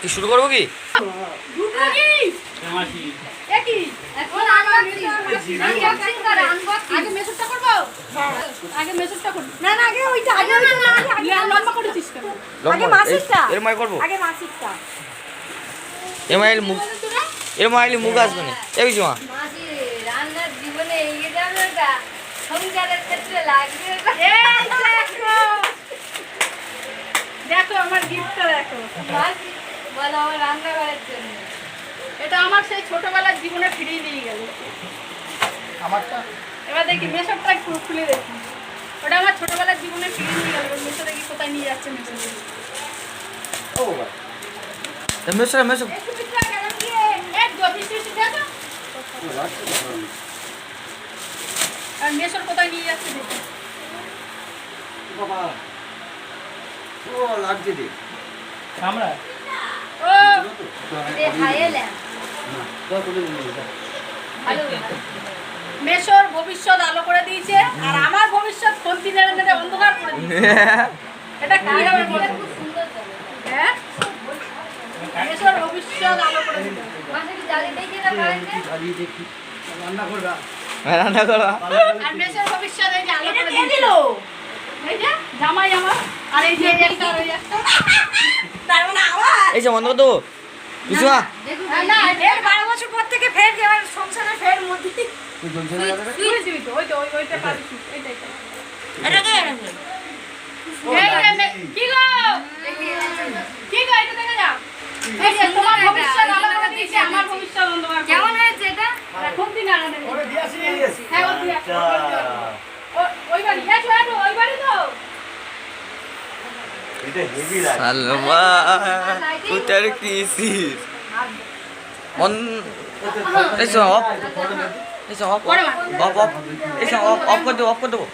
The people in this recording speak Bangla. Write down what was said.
কি শুরু করব কি? আগে মেসুরটা করব আগে মেসুরটা করব? না না আগে ওইটা আগে ওইটা না, আগে আগে লম্বা করেছিস কেন আগে লম্বা মাসিকটা এর মাই করব আগে মাসিকটা এর মাইলে মুখ আসবে না। এই কিছু মা রান্নার জীবনে এগিয়ে যাবে ওটা সংসারের ক্ষেত্রে লাগবে। আমার গিফটটা দেখো বলো আমার রান্না করার জন্য। এটা আমার সেই ছোটবেলার জীবনে ফিরিয়ে নিয়ে গেল। এবার দেখি মেসরটা একটু খুলে দেখি। ওটা আমার ছোটবেলার জীবনে ফিরিয়ে নিয়ে গেল মেসো দেখি কোথায় নিয়ে যাচ্ছে মেসো মেসো মেসো আর মেসর কোথায় নিয়ে যাচ্ছে দেখি। ও দে। ভবিষ্যৎ আলো করে দিয়েছে আর আমার ভবিষ্যৎ খন্তি নেড়ে নেড়ে অন্ধকার করে দিয়েছে। এটা কি হবে বলে? খুব সুন্দর হ্যাঁ? ভবিষ্যৎ আলো করে দিয়েছে। মাসি কি জ্বালিয়ে দিয়ে না পারেন রান্না করবা? আর ভবিষ্যৎ এই যে আলো করে দিল এই যে জামাই আমার আর এই যে মানে এই যে বন্ধ করে দেবো কিছু মা দেখুন না ফের বারো বছর পর থেকে ফের এবার সংসারে ফের মধ্যে। তুই দিবি তো ওই তো ওই ওইটা পাবি তুই, এইটা এইটা এটাকে এই যে মে- কি গো? কি গো এটা দেখে যাও। এই যে তোমার ভবিষ্যৎ আলো করে দিয়েছে আমার ভবিষ্যৎ অন্ধকার করে কেমন হয়েছে এটা? দিয়েছে। খুন্তি নাড়া হ্যাঁ ও দিয়ে ও- ওই বাড়ি এসো এসো ওই বাড়ি তো সালমা উটার কিসিস মন এসো অফ এসো অফ অফ অফ এসো অফ অফ করে দেবো অফ করে দেবো